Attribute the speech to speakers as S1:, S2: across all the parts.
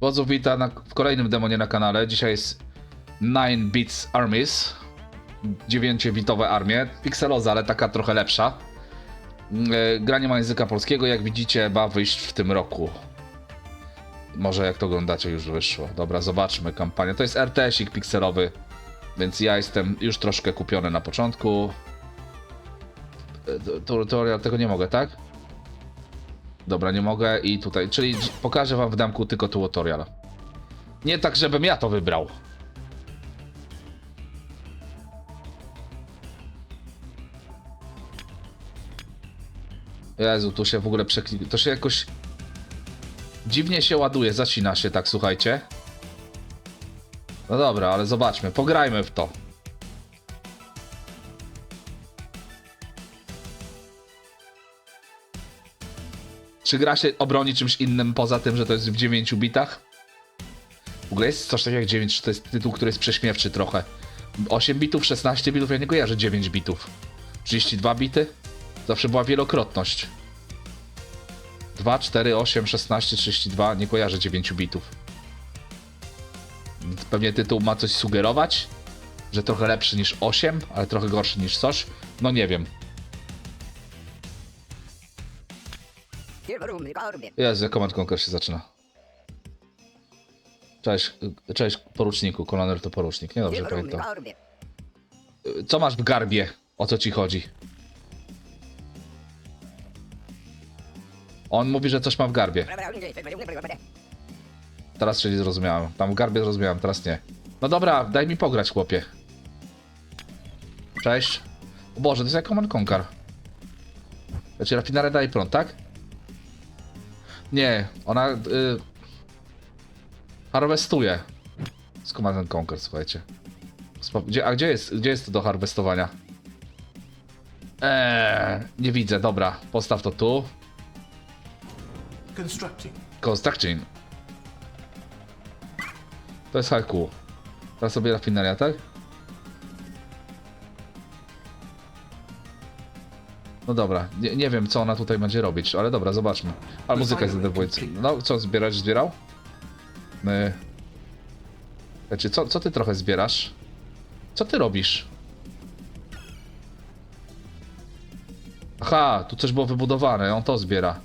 S1: Wodzów wita na, w kolejnym demonie na kanale. Dzisiaj jest 9 Bits Armies. 9-bitowe armie. Pixeloza, ale taka trochę lepsza. E, Gra nie ma języka polskiego, jak widzicie, ma wyjść w tym roku. Może jak to oglądacie już wyszło. Dobra, zobaczmy kampanię. To jest RTS-ik pikselowy, więc ja jestem już troszkę kupiony na początku. E, tu- Tutorial tego nie mogę, tak? Dobra, nie mogę i tutaj, czyli pokażę wam w damku tylko tutorial. Nie tak, żebym ja to wybrał. Jezu, tu się w ogóle przeklik... To się jakoś... Dziwnie się ładuje, zacina się tak, słuchajcie. No dobra, ale zobaczmy, pograjmy w to. Czy gra się obroni czymś innym poza tym, że to jest w 9 bitach? W ogóle jest coś takiego jak 9, czy to jest tytuł, który jest prześmiewczy trochę. 8 bitów, 16 bitów, ja nie kojarzę 9 bitów. 32 bity? Zawsze była wielokrotność. 2, 4, 8, 16, 32, nie kojarzę 9 bitów. Więc Pewnie tytuł ma coś sugerować, że trochę lepszy niż 8, ale trochę gorszy niż coś. No nie wiem. Jezu, Command Conquer się zaczyna. Cześć, cześć poruczniku, koloner to porucznik, nie dobrze pamiętam. Co masz w garbie? O co ci chodzi? On mówi, że coś ma w garbie. Teraz się nie zrozumiałem. Tam w garbie zrozumiałem, teraz nie. No dobra, daj mi pograć, chłopie. Cześć. O Boże, to jest jak Command Conquer. Znaczy, rafinarę daje prąd, tak? Nie, ona... Y... Harwestuje. Z Command and Conquer, słuchajcie. Spo- Gdzie, a gdzie jest, gdzie jest to do harwestowania? Eee, nie widzę, dobra. Postaw to tu.
S2: Constructing.
S1: Construction. To jest HQ. Teraz sobie rafineria, tak? No dobra, nie, nie wiem co ona tutaj będzie robić, ale dobra, zobaczmy. Ale muzyka jest denerwująca. No, co zbierać, zbierał? My... Znaczy, co, co ty trochę zbierasz? Co ty robisz? Aha, tu coś było wybudowane, on to zbiera.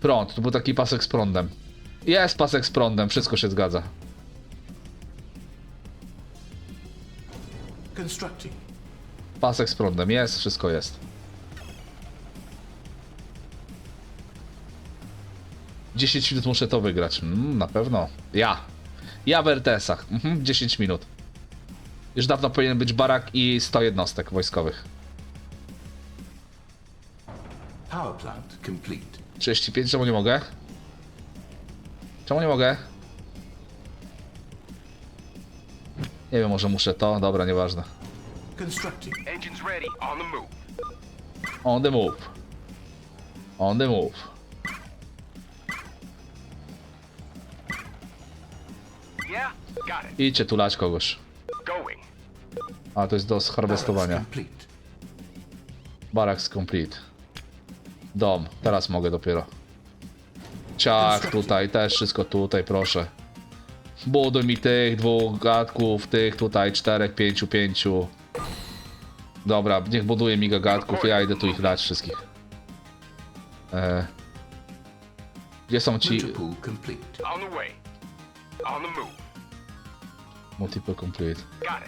S1: Prąd, tu był taki pasek z prądem. Jest pasek z prądem, wszystko się zgadza. Pasek z prądem jest, wszystko jest. 10 minut muszę to wygrać. Mm, na pewno. Ja. Ja w RTS-ach. Mhm, 10 minut. Już dawno powinien być barak i 100 jednostek wojskowych.
S2: Power plant complete.
S1: 35, czemu nie mogę? Czemu nie mogę? Nie wiem, może muszę to. Dobra, nieważne.
S2: Constructing.
S3: Engines ready, on the move.
S1: On the move. On the move. Idźcie tulać kogoś.
S3: Going.
S1: A, to jest do
S2: Barracks
S1: harwestowania.
S2: complete.
S1: Barracks complete. Dom. Teraz mogę dopiero. Ciach, tutaj, też wszystko tutaj, proszę. Buduj mi tych dwóch gadków, tych tutaj czterech, pięciu, pięciu. Dobra, niech buduje mi gagatków, ja idę tu ich dać wszystkich. E... Gdzie są ci multiple complete?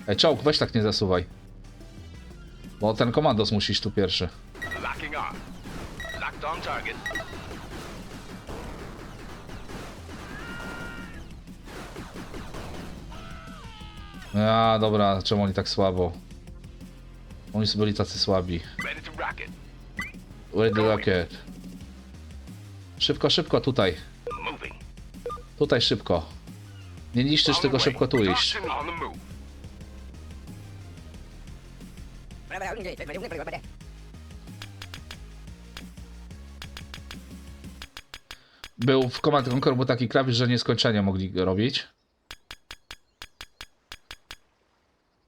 S1: Ej, czołg, weź tak nie zasuwaj. Bo ten komandos musi iść tu pierwszy. A, dobra, czemu oni tak słabo? Oni byli tacy słabi.
S3: Ready to
S1: rocket? Szybko, szybko tutaj. Tutaj szybko. Nie niszczysz,
S3: way.
S1: szybko tu iść. Był w Command Conquer był taki klawisz, że nieskończenie mogli robić.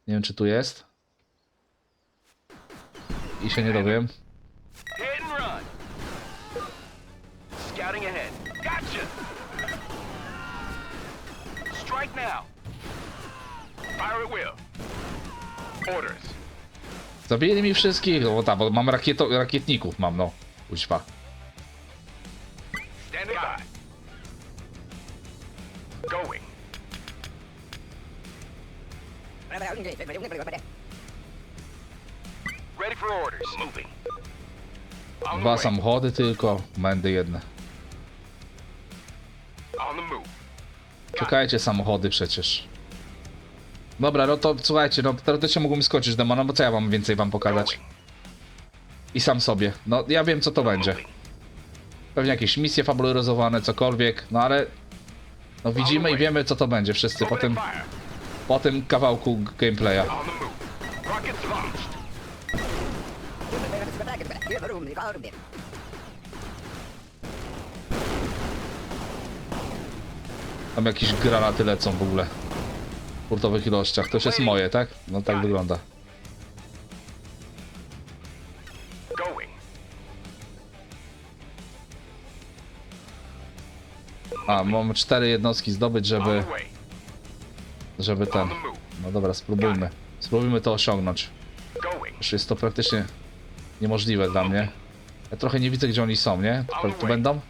S1: Nie wiem, czy tu jest. I się nie dowiem.
S3: Strike now. Fire at will. Orders.
S1: Zabili mi wszystkich, o tak, bo mam rakieto, rakietników, mam no.
S3: Standing by. Going. Ready for orders. Moving.
S1: Dwa samochody tylko, będę jedne. Czekajcie samochody przecież. Dobra, no to słuchajcie, no teoretycznie mógłbym skoczyć demona, bo co ja mam więcej wam pokazać? I sam sobie. No ja wiem co to będzie. Pewnie jakieś misje fabularyzowane, cokolwiek, no ale... No widzimy i wiemy co to będzie wszyscy po tym, po tym kawałku gameplaya.
S3: On the move. Rockets launched.
S1: Tam jakieś granaty lecą w ogóle. W hurtowych ilościach. To już jest moje, tak? No tak wygląda. A, mam cztery jednostki zdobyć, żeby, żeby ten... No dobra, spróbujmy. Spróbujmy to osiągnąć. Już jest to praktycznie niemożliwe dla mnie. Ja trochę nie widzę, gdzie oni są, nie? Tu, tu będą?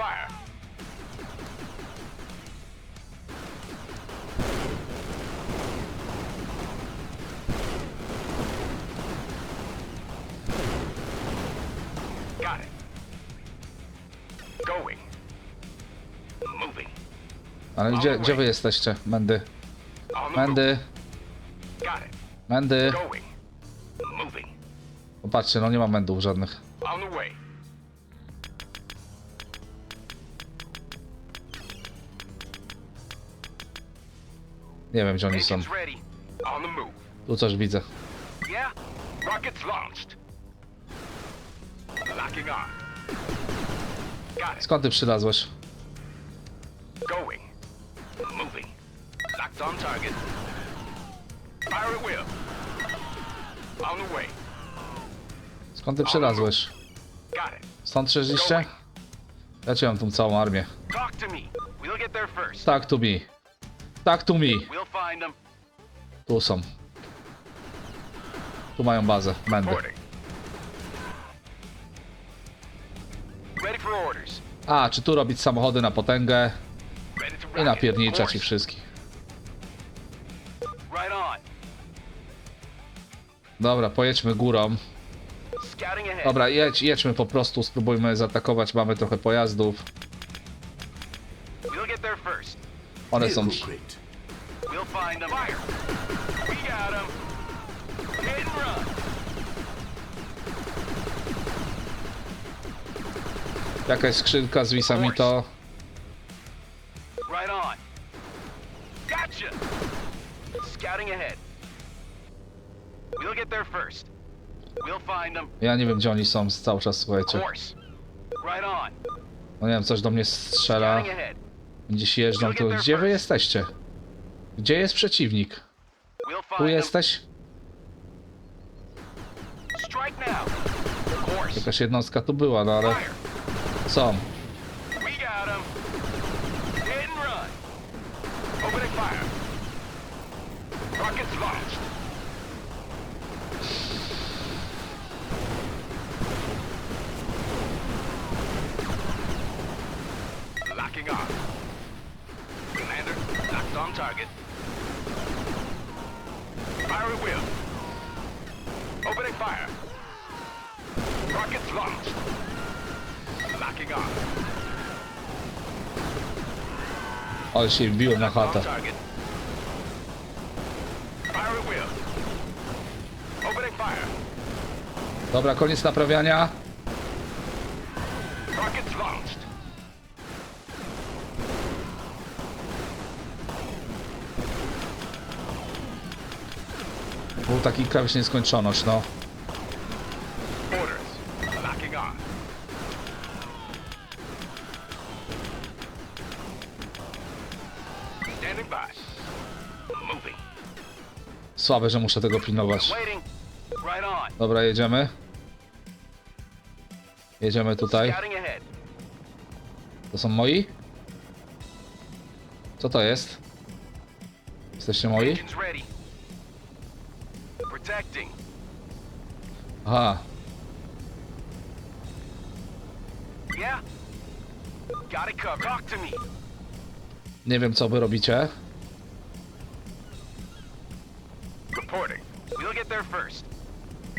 S3: Fire. Got it. Going. Moving.
S1: Ale gdzie, gdzie wy jesteście? Mendy. Mendy.
S3: Got it.
S1: Mendy.
S3: Going. Moving.
S1: Popatrzcie, no nie ma mendów żadnych.
S3: On the way.
S1: Nie wiem, gdzie oni są.
S3: Engines ready. On the move.
S1: Tu coś widzę.
S3: Yeah? Rockets launched. Locking on. Got it.
S1: Skąd ty przylazłeś?
S3: Going. Moving. Locked on target. Fire at will. On the way.
S1: Skąd ty przylazłeś?
S3: Got it.
S1: Stąd szliście? Ja cię mam tą całą armię.
S3: Talk to me. We'll get there first.
S1: Tak to me. Tak to me.
S3: We'll find them.
S1: Tu są. Tu mają bazę. Mendy.
S3: Reporting. Ready for orders.
S1: A, czy tu robić samochody na potęgę
S3: Ready to
S1: i
S3: rocket.
S1: napierniczać ich wszystkich. Dobra, pojedźmy górą. Dobra, jedź, jedźmy po prostu, spróbujmy zaatakować. Mamy trochę pojazdów. One są... Jakaś skrzynka z wisami to... Ja nie wiem, gdzie oni są cały czas, słuchajcie. No nie wiem, coś do mnie strzela. Gdzieś jeżdżą tu. Gdzie wy jesteście? Gdzie jest przeciwnik? Tu jesteś? Jakaś jednostka tu była, no ale... Są.
S3: We got them. Hit and run. Opening fire. Rockets launched. Locking on. Commander, locked on target. Fire at will. Opening fire. Rockets launched. Locking on.
S1: Ale się wbiłem na chatę.
S3: target. Fire at will. Opening fire.
S1: Dobra, koniec naprawiania. Taki krawędź nieskończoność, no. Słabe, że muszę tego pilnować. Dobra, jedziemy. Jedziemy tutaj. To są moi? Co to jest? Jesteście moi?
S3: Protecting.
S1: Aha,
S3: Yeah? Got it covered. Talk to me.
S1: nie wiem co wy robicie.
S3: Reporting. We'll get there first.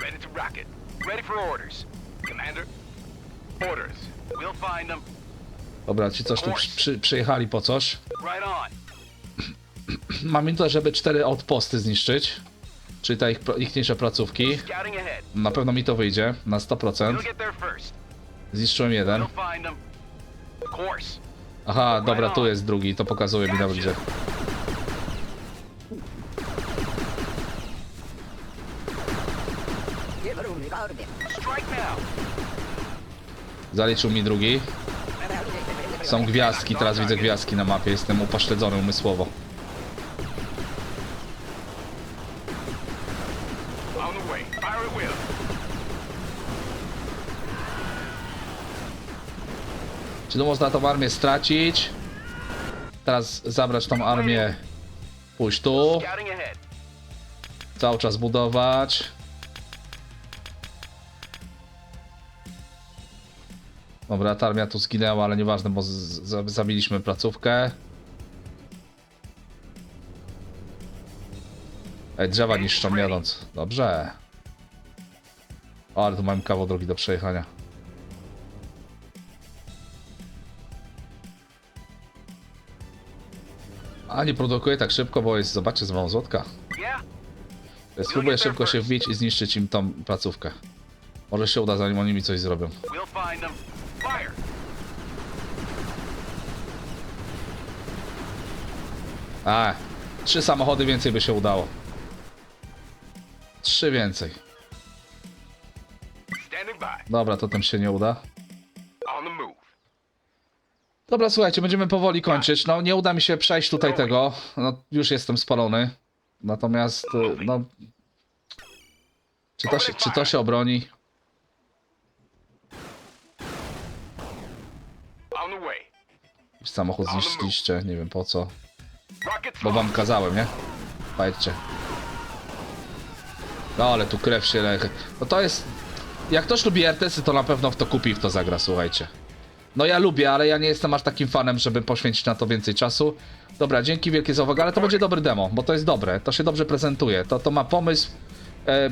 S3: Ready to rock it. Ready for orders. Commander. Orders. We'll find them.
S1: Dobra, ci coś tu przy, przy, przyjechali po coś.
S3: Right on.
S1: Mam minutę, żeby cztery outposty zniszczyć. Czyli te ich, ichniejsze placówki. Na pewno mi to wyjdzie, na 100%.
S3: We'll get there first.
S1: Zniszczyłem jeden. Aha, dobra, tu jest drugi, to pokazuje mi na gdzie. Zaliczył mi drugi. Są gwiazdki, teraz widzę gwiazdki na mapie, jestem upośledzony umysłowo. Czy tu można tą armię stracić? Teraz zabrać tą armię. Pójść tu, cały czas budować. Dobra, ta armia tu zginęła, ale nieważne, bo zabiliśmy placówkę. Ej, drzewa niszczą jadąc. Dobrze. O, ale tu mamy kawał drogi do przejechania. A nie produkuje tak szybko, bo jest, zobaczcie, z wązłotka.
S3: Yeah?
S1: Spróbuję szybko się wbić i zniszczyć im tą placówkę. Może się uda, zanim oni mi coś zrobią. A, trzy samochody więcej by się udało. Trzy więcej. Dobra, to tym się nie uda. Dobra, słuchajcie, będziemy powoli kończyć. No, nie uda mi się przejść tutaj tego. No, już jestem spalony. Natomiast, y, no... Czy to się, czy to się obroni? Samochód zniszczyliście, nie wiem po co. Bo wam kazałem, nie? Patrzcie. No ale tu krew się leje. No to jest... Jak ktoś lubi RTS-y, to na pewno w to kupi i w to zagra, słuchajcie. No ja lubię, ale ja nie jestem aż takim fanem, żeby poświęcić na to więcej czasu. Dobra, dzięki wielkie za uwagę, ale to będzie dobry demo, bo to jest dobre, to się dobrze prezentuje. To, to ma pomysł... E,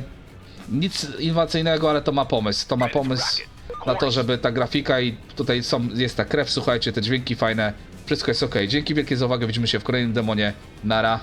S1: nic innowacyjnego, ale to ma pomysł. To ma pomysł na to, żeby ta grafika i tutaj są, jest ta krew, słuchajcie, te dźwięki fajne. Wszystko jest ok. Dzięki wielkie za uwagę, widzimy się w kolejnym demonie. Nara.